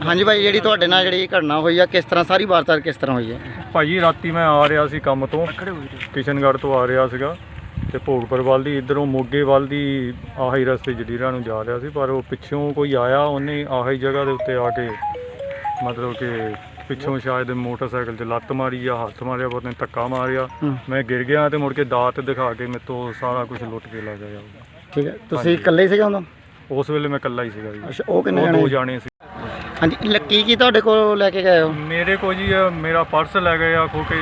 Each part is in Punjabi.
ਹਾਂਜੀ ਭਾਈ, ਜਿਹੜੀ ਤੁਹਾਡੇ ਨਾਲ ਜਿਹੜੀ ਘਟਨਾ ਹੋਈ ਆ, ਕਿਸ ਤਰ੍ਹਾਂ ਸਾਰੀ ਵਾਰਤਾ ਕਿਸ ਤਰ੍ਹਾਂ ਹੋਈ ਹੈ ਭਾਜੀ ਰਾਤੀ ਮੈਂ ਆ ਰਿਹਾ ਸੀ ਕੰਮ ਤੋਂ। ਕਿਸ਼ਨਗੜ੍ਹ ਤੋਂ ਆ ਰਿਹਾ ਸੀਗਾ ਤੇ ਭੋਗਪੁਰ ਵੱਲ ਦੀ ਇਧਰੋਂ ਮੋਗੇ ਵੱਲ ਦੀ ਆਹੀ ਰਸਤੇ ਜਡੀਰਾਂ ਨੂੰ ਜਾ ਰਿਹਾ ਸੀ ਪਰ ਉਹ ਪਿੱਛੋਂ ਕੋਈ ਆਇਆ ਉਹਨੇ ਆਹੀ ਜਗ੍ਹਾ ਦੇ ਉੱਤੇ ਆ ਕੇ ਮਤਲਬ ਕਿ ਪਿੱਛੋਂ ਸ਼ਾਇਦ ਮੋਟਰਸਾਈਕਲ 'ਚ ਲੱਤ ਮਾਰੀ ਜਾਂ ਹੱਥ ਮਾਰਿਆ ਪਤਾ ਨਹੀਂ ਧੱਕਾ ਮਾਰਿਆ। ਮੈਂ ਗਿਰ ਗਿਆ ਤੇ ਮੁੜ ਕੇ ਦਾਤ ਦਿਖਾ ਕੇ ਮੇਰੇ ਤੋਂ ਸਾਰਾ ਕੁਝ ਲੁੱਟ ਕੇ ਲੈ ਗਿਆ। ਠੀਕ ਹੈ। ਤੁਸੀਂ ਇਕੱਲੇ ਸੀਗੇ ਉਦੋਂ? ਉਸ ਵੇਲੇ ਮੈਂ ਇਕੱਲਾ ਹੀ ਸੀਗਾ ਜੀ। ਅੱਛਾ ਉਹ ਕਿੰਨੇ ਦੋ? ਜਾਣੇ? ਸੀ ਹਾਂਜੀ ਲੱਕੀ ਕੀ ਤੁਹਾਡੇ ਕੋਲ ਲੈ ਕੇ ਗਏ ਹੋ? ਮੇਰੇ ਕੋਲ ਜੀ ਇਹ ਮੇਰਾ ਪਰਸ ਲੈ ਗਏ ਆ ਖੋ ਕੇ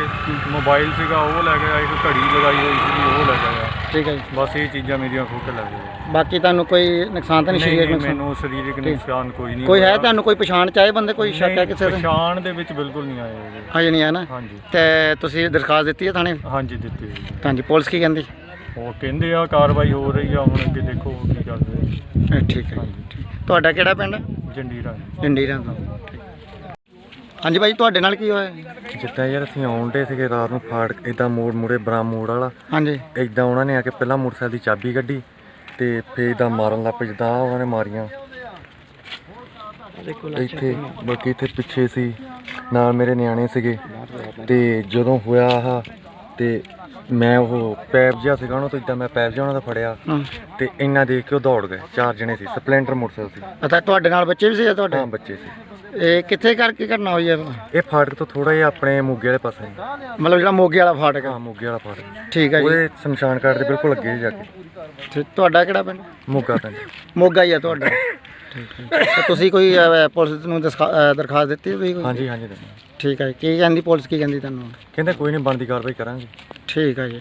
ਮੋਬਾਈਲ ਸੀਗਾ ਉਹ ਲੈ ਗਿਆ ਇੱਕ ਘੜੀ ਲਗਾਈ ਹੋਈ ਸੀ ਉਹ ਲੈ ਗਿਆ ਠੀਕ ਹੈ ਜੀ। ਬਸ ਇਹ ਚੀਜ਼ਾਂ ਮੇਰੀਆਂ ਖੋ ਕੇ ਲੈ ਗਏ। ਬਾਕੀ ਤੁਹਾਨੂੰ ਕੋਈ ਨੁਕਸਾਨ ਤਾਂ ਨਹੀਂ ਨਹੀਂ ਸਰੀਰਕ ਨਹੀਂ, ਨੁਕਸਾਨ? ਮੈਨੂੰ ਸਰੀਰਕ ਨੁਕਸਾਨ ਕੋਈ ਨਹੀਂ ਕੋਈ ਹੈ ਹੋਇਆ। ਤੁਹਾਨੂੰ ਕੋਈ ਪਛਾਣ ਚ ਆਏ ਬੰਦੇ ਕੋਈ ਸ਼ੱਕ ਹੈ ਨਹੀਂ, ਕਿਸੇ ਦੇ ਪਛਾਣ ਦੇ ਵਿੱਚ ਬਿਲਕੁਲ ਨਹੀਂ ਆਏ ਹੈਗੇ। ਹਜੇ ਨਹੀਂ ਆਇਆ ਨਾ? ਹਾਂਜੀ। ਤੇ ਤੁਸੀਂ ਦਰਖਾਸਤ ਦਿੱਤੀ ਹੈ ਥਾਣੇ? ਹਾਂਜੀ ਦਿੱਤੀ ਹੋਈ ਹੈ। ਹਾਂਜੀ ਪੁਲਿਸ ਕੀ ਕਹਿੰਦੀ? ਉਹ ਕਹਿੰਦੇ ਆ ਕਾਰਵਾਈ ਹੋ ਰਹੀ ਆ ਹੁਣ ਅੱਗੇ ਦੇਖੋ ਕੀ ਕਰਦੇ ਆ। ਠੀਕ ਹੈ ਜੀ, ਠੀਕ। ਤੁਹਾਡਾ ਕਿਹੜਾ ਪਿੰਡ? ਜੰਡੀਰਾਂ। ਜੰਡੀਰਾਂ ਤੋਂ। ਹਾਂਜੀ ਭਾਈ ਤੁਹਾਡੇ ਨਾਲ ਕੀ ਹੋਇਆ? ਜਿੱਦਾਂ ਯਾਰ ਅਸੀਂ ਆਉਂਦੇ ਸੀਗੇ ਰਾਤ ਨੂੰ ਫਾੜ ਇਦਾਂ ਮੋੜ ਮੂਰੇ ਬਰਾਮ ਮੋੜ ਵਾਲਾ। ਹਾਂਜੀ। ਇਦਾਂ ਉਹਨਾਂ ਨੇ ਆ ਕੇ ਪਹਿਲਾਂ ਮੋਟਰਸਾਈਕਲ ਦੀ ਚਾਬੀ ਕੱਢੀ ਤੇ ਫੇਰ ਇਦਾਂ ਮਾਰਨ ਲੱਗ ਪਏ ਜਿੱਦਾਂ ਆਹ ਉਹਨਾਂ ਨੇ ਮਾਰੀਆਂ। ਇੱਥੇ ਬਾਕੀ ਇੱਥੇ ਪਿੱਛੇ ਸੀ ਨਾਲ ਮੇਰੇ ਨਿਆਣੇ ਸੀਗੇ ਤੇ ਜਦੋਂ ਹੋਇਆ ਆਹ ਤੇ ਮੈਂ ਉਹ ਪੈਪ ਜਿਹਾ ਸੀਗਾ ਉਹਨਾਂ ਤੋਂ ਇਦਾਂ ਮੈਂ ਪੈਪ ਜਿਹਾ ਉਹਨਾਂ ਦਾ ਫੜਿਆ ਹਾਂ। ਤੇ ਇੰਨਾ ਦੇਖ ਕੇ ਉਹ ਦੌੜ ਗਏ ਚਾਰ ਜਣੇ ਸੀ ਸਪਲੈਂਡਰ ਮੋਟਰਸਾਈਕਲ ਸੀ। ਪਤਾ ਤੁਹਾਡੇ ਨਾਲ ਬੱਚੇ ਵੀ ਸੀ ਤੁਹਾਡੇ? ਹਾਂ ਬੱਚੇ ਸੀ। ਇਹ ਕਿੱਥੇ ਕਰਕੇ ਘਟਨਾ ਹੋਈ ਹੈ ਇਹ ਫਾਟਕ ਤੋਂ ਥੋੜਾ ਜਿਹਾ ਆਪਣੇ ਮੋਗੇ ਵਾਲੇ ਪਾਸੇ ਮਤਲਬ ਜਿਹੜਾ ਮੋਗੇ ਵਾਲਾ ਫਾਟਕ ਆ। ਹਾਂ ਮੋਗੇ ਵਾਲਾ ਫਾਟਕ। ਠੀਕ ਹੈ ਜੀ। ਉਹਦੇ ਸ਼ਮਸ਼ਾਨ ਘਾਟ ਦੇ ਬਿਲਕੁਲ ਅੱਗੇ ਜਾ ਕੇ। ਤੇ ਤੁਹਾਡਾ ਕਿਹੜਾ ਪਿੰਡ? ਮੋਗਾ ਪਿੰਡ। ਮੋਗਾ ਹੀ ਆ ਤੁਹਾਡਾ। ਠੀਕ ਹੈ ਤੇ ਤੁਸੀਂ ਕੋਈ ਪੁਲਿਸ ਨੂੰ ਦਸਖਾ- ਦਰਖਾਸਤ ਦਿੱਤੀ ਹੋਈ ਕੋਈ? ਹਾਂਜੀ ਹਾਂਜੀ ਦੱਸੋ। ਠੀਕ ਹੈ। ਕੀ ਕਹਿੰਦੀ ਪੁਲਿਸ? ਕੀ ਕਹਿੰਦੀ ਤੁਹਾਨੂੰ? ਕਹਿੰਦੇ ਕੋਈ ਨਹੀਂ ਬਣਦੀ ਕਾਰਵਾਈ ਕਰਾਂਗੇ। ਠੀਕ ਹੈ ਜੀ